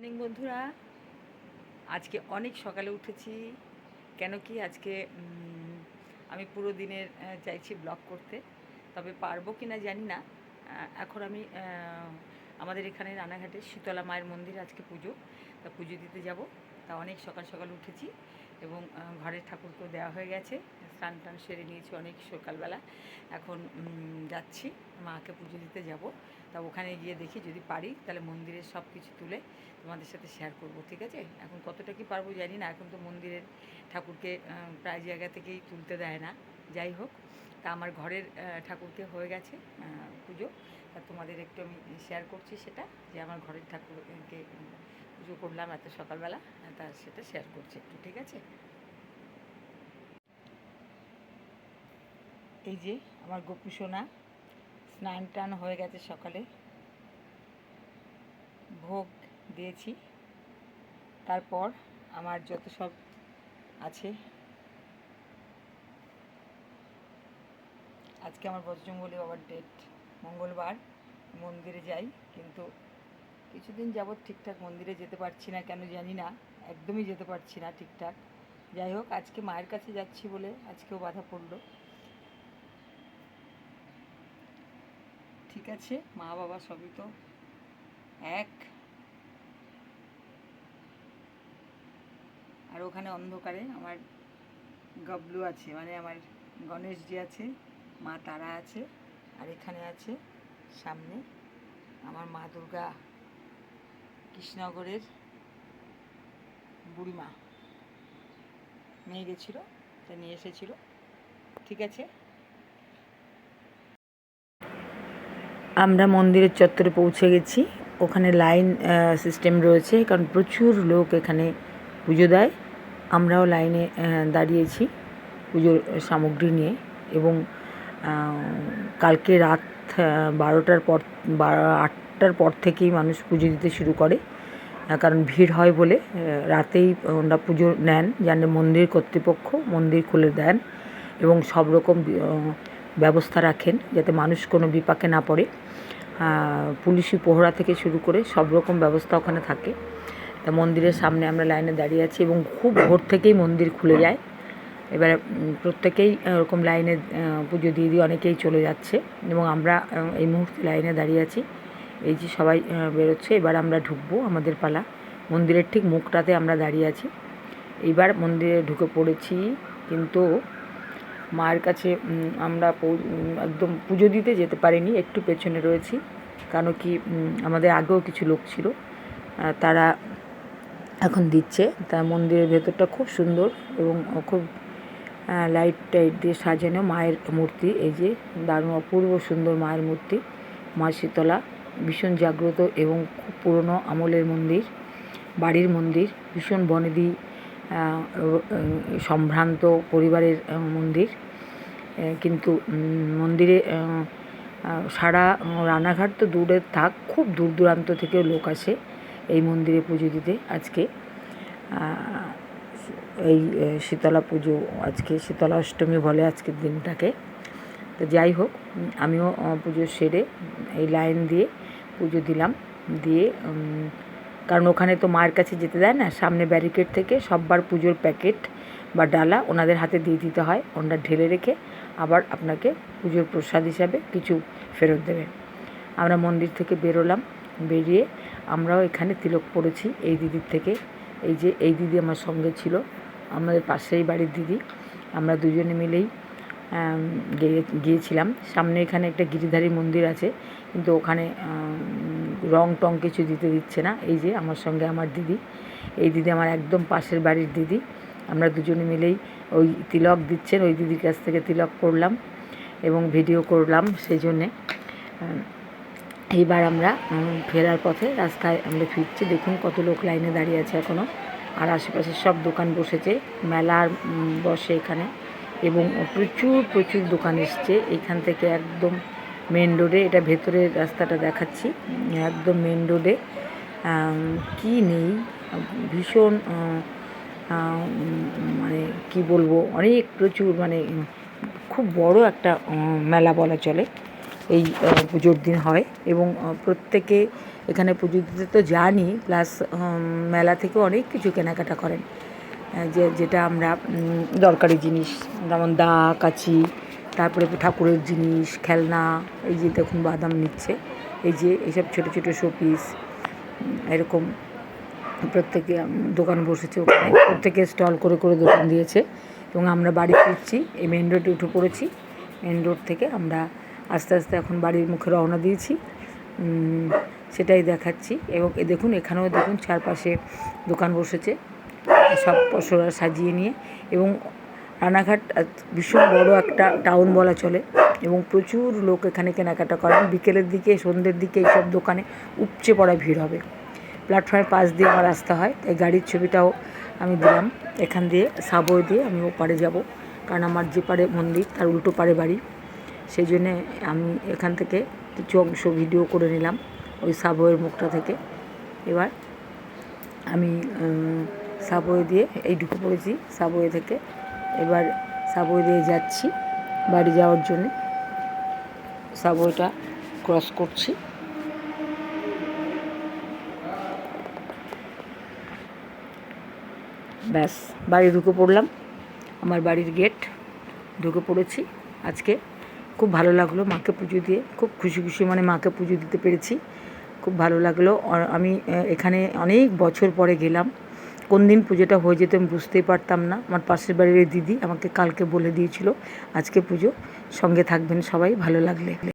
Morning বন্ধুরা। আজকে অনেক সকালে উঠেছি। কেন কি আজকে আমি পুরো দিনের চাইছি ব্লগ করতে। তবে পারব কি না জানি না। এখন আমি আমাদের এখানে রানাঘাটে শীতলা মায়ের মন্দির আজকে পুজো। তা পুজো দিতে যাব। তা অনেক সকাল সকাল উঠেছি এবং ঘরের ঠাকুরকেও দেওয়া হয়ে গেছে। স্নান টান সেরে নিয়েছি অনেক সকালবেলা। এখন যাচ্ছি, মাকে পুজো দিতে যাব। তা ওখানে গিয়ে দেখি যদি পারি, তাহলে মন্দিরের সব কিছু তুলে তোমাদের সাথে শেয়ার করব, ঠিক আছে? এখন কতটা কি পারব জানি না, এখন তো মন্দিরের ঠাকুরকে প্রায় জায়গা থেকেই তুলতে দেয় না। যাই হোক, তা আমার ঘরের ঠাকুরকে হয়ে গেছে পুজো। তা তোমাদের একটু আমি শেয়ার করছি সেটা, যে আমার ঘরের ঠাকুরকে পুজো করলাম এত সকালবেলা, তা সেটা শেয়ার করছি একটু, ঠিক আছে? এই যে আমার গোপু সোনা, স্নান টান হয়ে গেছে সকালে। ভোগ দিয়েছি। তারপর আমার যত সব আছে। আজকে আমার বজরঙ্গলি বাবার ডেট মঙ্গলবার মন্দিরে যাই, কিন্তু কিছুদিন যাবৎ ঠিকঠাক মন্দিরে যেতে পারছি না, কেন জানি না। একদমই যেতে পারছি না ঠিকঠাক। যাই হোক, আজকে মায়ের কাছে যাচ্ছি বলে আজকেও বাধা পড়ল। ঠিক আছে, মা বাবা সবই তো এক। আর ওখানে অন্ধকারে আমার গবলু আছে মানে আমার গণেশজি আছে, মা তারা আছে, আর এখানে আছে সামনে আমার মা দুর্গা কৃষ্ণনগরের বুড়িমা। নিয়ে গেছিল, তা নিয়ে এসেছিল। ঠিক আছে? আমরা মন্দিরের চত্বরে পৌঁছে গেছি। ওখানে লাইন সিস্টেম রয়েছে, কারণ প্রচুর লোক এখানে পুজো দেয়। আমরাও লাইনে দাঁড়িয়েছি পুজোর সামগ্রী নিয়ে এবং কালকে রাত বারোটার পর আটটার পর থেকেই মানুষ পুজো দিতে শুরু করে কারণ ভিড় হয় বলে রাতেই ওনারা পুজো নেন, জানে মন্দির কর্তৃপক্ষ মন্দির খুলে দেন এবং সব রকম ব্যবস্থা রাখেন যাতে মানুষ কোনো বিপাকে না পড়ে। পুলিশি পোহরা থেকে শুরু করে সব রকম ব্যবস্থা ওখানে থাকে। তা মন্দিরের সামনে আমরা লাইনে দাঁড়িয়ে আছি এবং খুব ভোর থেকেই মন্দির খুলে যায়। এবারে প্রত্যেকেই এরকম লাইনে পুজো দিয়ে দিয়ে অনেকেই চলে যাচ্ছে এবং আমরা এই মুহূর্তে লাইনে দাঁড়িয়ে আছি। এই যে সবাই বেরোচ্ছে, এবার আমরা ঢুকবো আমাদের পালা। মন্দিরের ঠিক মুখটাতে আমরা দাঁড়িয়ে আছি। এইবার মন্দিরে ঢুকে পড়েছি, কিন্তু মায়ের কাছে আমরা একদম পুজো দিতে যেতে পারিনি, একটু পেছনে রয়েছি। কারণ কি আমাদের আগেও কিছু লোক ছিল তারা এখন দিচ্ছে। তা মন্দিরের ভেতরটা খুব সুন্দর এবং খুব লাইট টাইট দিয়ে সাজানো মায়ের মূর্তি। এই যে দারুণ, অপূর্ব সুন্দর মায়ের মূর্তি, মা শীতলা, ভীষণ জাগ্রত এবং খুব পুরনো আমলের মন্দির, বাড়ির মন্দির, ভীষণ বনেদি সম্ভ্রান্ত পরিবারের মন্দির। কিন্তু মন্দিরে সারা রানাঘাট তো দূরে থাক, খুব দূর দূরান্ত থেকেও লোক আসে এই মন্দিরে পুজো দিতে আজকে। এই শীতলা পুজো আজকে, শীতলা অষ্টমী বলে আজকের দিনটাকে। তো যাই হোক, আমিও পুজো সেরে এই লাইন দিয়ে পুজো দিলাম। দিয়ে কারণ ওখানে তো মায়ের কাছে যেতে দেয় না, সামনে ব্যারিকেড থেকে সববার পুজোর প্যাকেট বা ডালা ওনাদের হাতে দিয়ে দিতে হয়, ওনারা ঢেলে রেখে আবার আপনাকে পুজোর প্রসাদ হিসাবে কিছু ফেরত দেবে। আমরা মন্দির থেকে বেরোলাম, বেরিয়ে আমরাও এখানে তিলক পড়েছি, এই দিদির থেকে। এই যে, এই দিদি আমার সঙ্গে ছিল, আমাদের পাশেই বাড়ির দিদি, আমরা দুজনে মিলেই গিয়েছিলাম। সামনে এখানে একটা গিরিধারী মন্দির আছে, কিন্তু ওখানে রং টং কিছু দিতে দিচ্ছে না। এই যে আমার সঙ্গে আমার দিদি, এই দিদি আমার একদম পাশের বাড়ির দিদি। আমরা দুজনে মিলেই ওই তিলক দিচ্ছেন, ওই দিদির কাছ থেকে তিলক করলাম এবং ভিডিও করলাম সেই জন্যে। এইবার আমরা ফেরার পথে রাস্তায় আমরা ফিরছি। দেখুন কত লোক লাইনে দাঁড়িয়ে আছে এখনও আর আশেপাশে সব দোকান বসেছে, মেলার বসে এখানে। এবং প্রচুর প্রচুর দোকান এসছে। এখান থেকে একদম মেন রোডে এটা ভেতরের রাস্তাটা দেখাচ্ছি, একদম মেন রোডে কি নেই? ভীষণ মানে কি বলব, অনেক প্রচুর মানে খুব বড় একটা মেলা বলা চলে, এই পুজোর দিন হয়। এবং প্রত্যেকে এখানে পুজো দিতে তো জানি প্লাস মেলা থেকে অনেক কিছু কেনাকাটা করেন। যে, যেটা আমরা দরকারি জিনিস, যেমন দা, কাচি তারপরে ঠাকুরের জিনিস, খেলনা, এই যে দেখুন বাদাম নিচ্ছে। এই যে এইসব ছোটো ছোটো শোপিস এরকম প্রত্যেকে দোকান বসেছে ওখানে। প্রত্যেকে স্টল করে করে দোকান দিয়েছে। এবং আমরা বাড়ি ফিরছি, এই মেন রোডে উঠে পড়েছি। মেন রোড থেকে আমরা আস্তে আস্তে এখন বাড়ির মুখে রওনা দিয়েছি। সেটাই দেখাচ্ছি। এবং এ দেখুন, এখানেও দেখুন, চারপাশে দোকান বসেছে। সব পশরা সাজিয়ে নিয়ে। এবং রানাঘাট ভীষণ বড় একটা টাউন বলা চলে এবং প্রচুর লোক এখানে কেনাকাটা করেন। বিকেলের দিকে, সন্ধ্যের দিকে এইসব দোকানে উপচে পড়া ভিড় হবে। প্ল্যাটফর্মের পাশ দিয়ে আমার রাস্তা হয়, তাই গাড়ির ছবিটাও আমি দিলাম। এখান দিয়ে, সাবওয়ে দিয়ে আমি ওপারে যাব, কারণ আমার যে পারে মন্দির, তার উল্টো পারে বাড়ি। সেই জন্যে আমি এখান থেকে কিছু অংশ ভিডিও করে নিলাম, ওই সাবওয়ের মুখটা থেকে। এবার আমি সাবওয়ে দিয়ে এই ঢুকে পড়েছি, সাবওয়ে থেকে। এবার সাবওয়ে দিয়ে যাচ্ছি বাড়ি যাওয়ার জন্যে। সাবওয়েটা ক্রস করছি। ব্যাস, বাড়ি ঢুকে পড়লাম। আমার বাড়ির গেট ঢুকে পড়েছি। আজকে খুব ভালো লাগল মাকে পুজো দিয়ে। খুব খুশি খুশি মানে মাকে পুজো দিতে পেরেছি। খুব ভালো লাগল। আমি এখানে অনেক বছর পরে গেলাম। কোন দিন পুজোটা হয়ে যেত আমি বুঝতেই পারতাম না। আমার পাশের বাড়ির দিদি আমাকে কালকে বলে দিয়েছিল, আজকে পুজো। সঙ্গে থাকবেন সবাই, ভালো লাগলে।